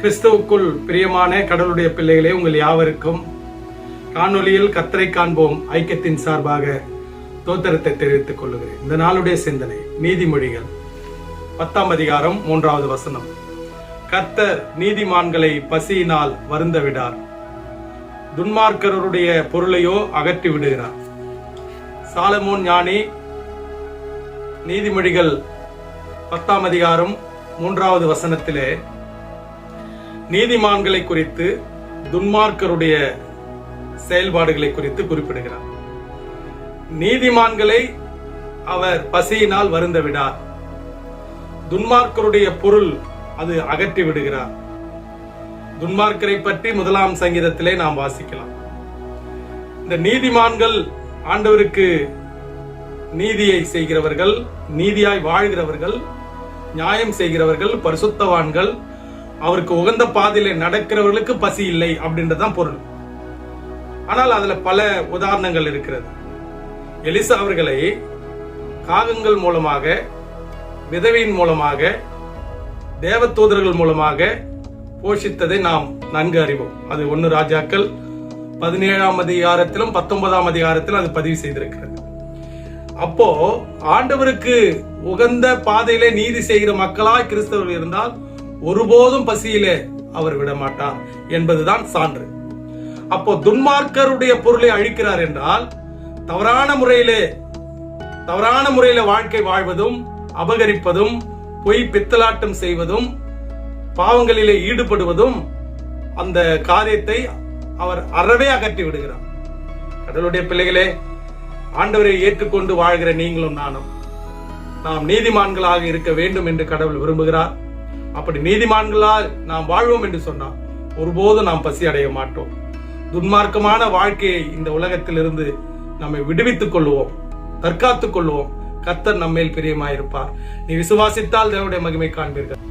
கிறிஸ்துவுக்குள் பிரியமான கடவுளுடைய பிள்ளைகளே உங்கள் யாவருக்கும் காணொலியில் கத்தரை காண்போம் ஐக்கியத்தின் சார்பாக தோத்தரத்தை தெரிவித்துக் கொள்ளுகிறேன். இந்த நாளுடைய சிந்தனை நீதிமொழிகள் பத்தாம் அதிகாரம் மூன்றாவது வசனம். கர்த்தர் நீதிமான்களை பசியினால் வருந்த விடார் துன்மார்க்கருடைய பொருளையோ அகற்றி விடுகிறார். சாலமோன் ஞானி நீதிமொழிகள் பத்தாம் அதிகாரம் மூன்றாவது வசனத்திலே நீதிமான்களை குறித்து துன்மார்க்கருடைய செயல்பாடுகளை குறித்து குறிப்பிடுகிறார். நீதிமான்களை அவர் பசியினால் வருந்த விடார் துன்மார்க்கருடைய பொருள் அது அகற்றி விடுகிறார். துன்மார்க்கரை பற்றி முதலாம் சங்கீதத்திலே நாம் வாசிக்கலாம். இந்த நீதிமான்கள் ஆண்டவருக்கு நீதியை செய்கிறவர்கள் நீதியாய் வாழ்கிறவர்கள் நியாயம் செய்கிறவர்கள் பரிசுத்தவான்கள் அவருக்கு உகந்த பாதையில நடக்கிறவர்களுக்கு பசி இல்லை அப்படின்றதான் பொருள். ஆனால் அதுல பல உதாரணங்கள் இருக்கிறது. எலிசா அவர்களை காகங்கள் மூலமாக விதவையின் மூலமாக தேவதூதர்கள் மூலமாக போஷித்ததை நாம் நன்கு அறிவோம். அது ஒன்னு ராஜாக்கள் பதினேழாம் அதிகாரத்திலும் பத்தொன்பதாம் அதிகாரத்திலும் அது பதிவு செய்திருக்கிறது. அப்போ ஆண்டவருக்கு உகந்த பாதையிலே நீதி செய்கிற மக்களாய் கிறிஸ்தவர்கள் இருந்தால் ஒருபோதும் பசியிலே அவர் விடமாட்டார் என்பதுதான் சான்று. அப்போ துன்மார்க்கருடைய பொருளை அழிக்கிறார் என்றால் தவறான முறையிலே தவறான முறையில வாழ்க்கை வாழ்வதும் அபகரிப்பதும் பொய் பித்தலாட்டம் செய்வதும் பாவங்களிலே ஈடுபடுவதும் அந்த காரியத்தை அவர் அறவே அகற்றி விடுகிறார். கடவுளுடைய பிள்ளைகளே ஆண்டவரை ஏற்றுக்கொண்டு வாழ்கிற நீங்களும் நானும் நாம் நீதிமான்களாக இருக்க வேண்டும் என்று கடவுள் விரும்புகிறார். அப்படி நீதிமான்களால் நாம் வாழ்வோம் என்று சொன்னால் ஒருபோதும் நாம் பசி அடைய மாட்டோம். துன்மார்க்கமான வாழ்க்கையை இந்த உலகத்திலிருந்து நம்மை விடுவித்துக் கொள்வோம் தற்காத்துக் கொள்வோம். கத்தர் நம்மேல் பிரியமாயிருப்பார். நீ விசுவாசித்தால் தேவனுடைய மகிமை காண்பீர்கள்.